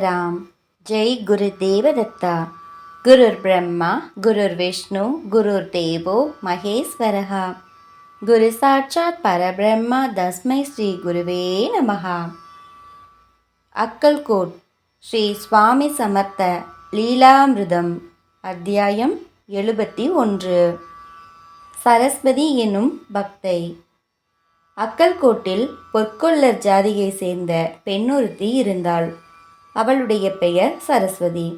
ராம். ஜெய் குரு தேவதத்தா. குருர் பிரம்மா குருர் விஷ்ணு குருர் தேவோ மகேஸ்வரஹா. குரு சாட்சாத் பரபிரம்மா தஸ்மை ஸ்ரீ குருவே நமகா அக்கல்கோட் ஸ்ரீ சுவாமி சமர்த்த லீலாமிருதம் அத்தியாயம் எழுபத்தி ஒன்று. சரஸ்வதி எனும் பக்தை. அக்கல்கோட்டில் பொற்கொள்ளர் ஜாதியை சேர்ந்த பெண்ணொருத்தி இருந்தாள். அவளுடைய பெயர் சரஸ்வதி.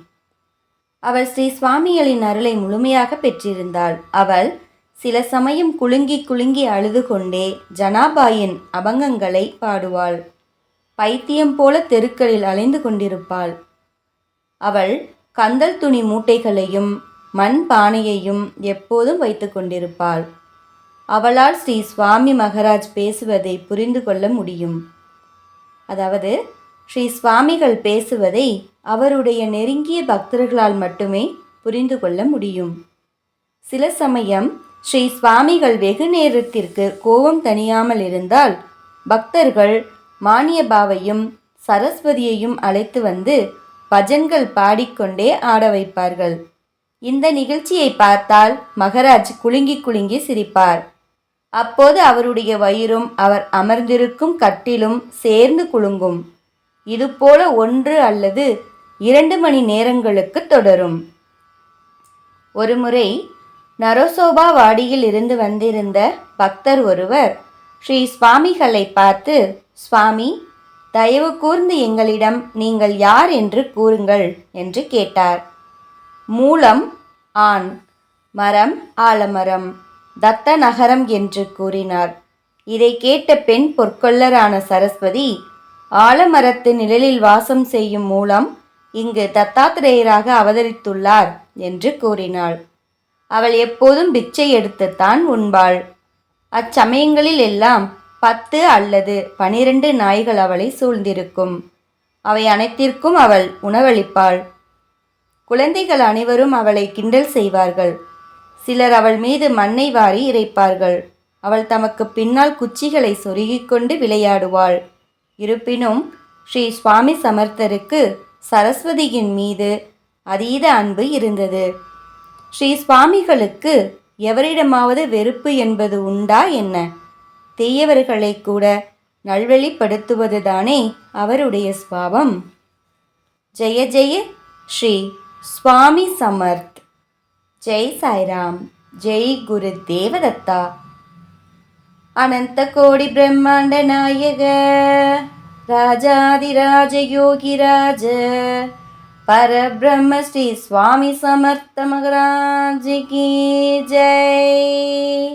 அவள் ஸ்ரீ சுவாமிகளின் அருளை முழுமையாக பெற்றிருந்தாள். அவள் சில சமயம் குலுங்கி குலுங்கி அழுது கொண்டே ஜனாபாயின் அபங்கங்களை பாடுவாள். பைத்தியம் போல தெருக்களில் அலைந்து கொண்டிருப்பாள். அவள் கந்தல் துணி மூட்டைகளையும் மண் பானையையும் எப்போதும் வைத்து கொண்டிருப்பாள். அவளால் ஸ்ரீ சுவாமி மகராஜ் பேசுவதை புரிந்து கொள்ள முடியும். அதாவது ஸ்ரீ சுவாமிகள் பேசுவதை அவருடைய நெருங்கிய பக்தர்களால் மட்டுமே புரிந்து கொள்ள முடியும். சில சமயம் ஸ்ரீ சுவாமிகள் வெகு நேரத்திற்கு கோபம் தணியாமல் இருந்தால் பக்தர்கள் மானியபாவையும் சரஸ்வதியையும் அழைத்து வந்து பஜன்கள் பாடிக்கொண்டே ஆட வைப்பார்கள். இந்த நிகழ்ச்சியை பார்த்தால் மகராஜ் குலுங்கி குலுங்கி சிரிப்பார். அப்போது அவருடைய வயிறும் அவர் அமர்ந்திருக்கும் கட்டிலும் சேர்ந்து குலுங்கும். இதுபோல ஒன்று அல்லது இரண்டு மணி நேரங்களுக்கு தொடரும். ஒருமுறை நரோசோபா வாடியில் இருந்து வந்திருந்த பக்தர் ஒருவர் ஸ்ரீ சுவாமிகளை பார்த்து சுவாமி தயவு கூர்ந்து எங்களிடம் நீங்கள் யார் என்று கூறுங்கள் என்று கேட்டார். மூலம் ஆண் மரம் ஆலமரம் தத்த நகரம் என்று கூறினார். இதை கேட்ட பெண் பொற்கொள்ளரான சரஸ்வதி ஆலமரத்து நிழலில் வாசம் செய்யும் மூலம் இங்கு தத்தாத்திரேயராக அவதரித்துள்ளார் என்று கூறினாள். அவள் எப்போதும் பிச்சை எடுத்துத்தான் உண்பாள். அச்சமயங்களில் எல்லாம் பத்து அல்லது பனிரெண்டு நாய்கள் அவளை சூழ்ந்திருக்கும். அவை அனைத்திற்கும் அவள் உணவளிப்பாள். குழந்தைகள் அனைவரும் அவளை கிண்டல் செய்வார்கள். சிலர் அவள் மீது மண்ணை வாரி இறைப்பார்கள். அவள் தமக்கு பின்னால் குச்சிகளை சொருகிக் கொண்டு விளையாடுவாள். இருப்பினும் ஸ்ரீ சுவாமி சமர்த்தருக்கு சரஸ்வதியின் மீது அதீத அன்பு இருந்தது. ஸ்ரீ சுவாமிகளுக்கு எவரிடமாவது வெறுப்பு என்பது உண்டா என்ன? தீயவர்களை கூட நல்வழிப்படுத்துவதுதானே அவருடைய சுவாபம் ஜெய ஜெய ஸ்ரீ சுவாமி சமர்த். ஜெய் சாய்ராம். ஜெய் குரு தேவதத்தா அனந்த கோடி பிரம்மாண்ட நாயக ராஜாதிராஜ யோகிராஜ பரபிரம்ம ஸ்ரீ சுவாமி சமர்த்த மகராஜ் கி ஜெய்.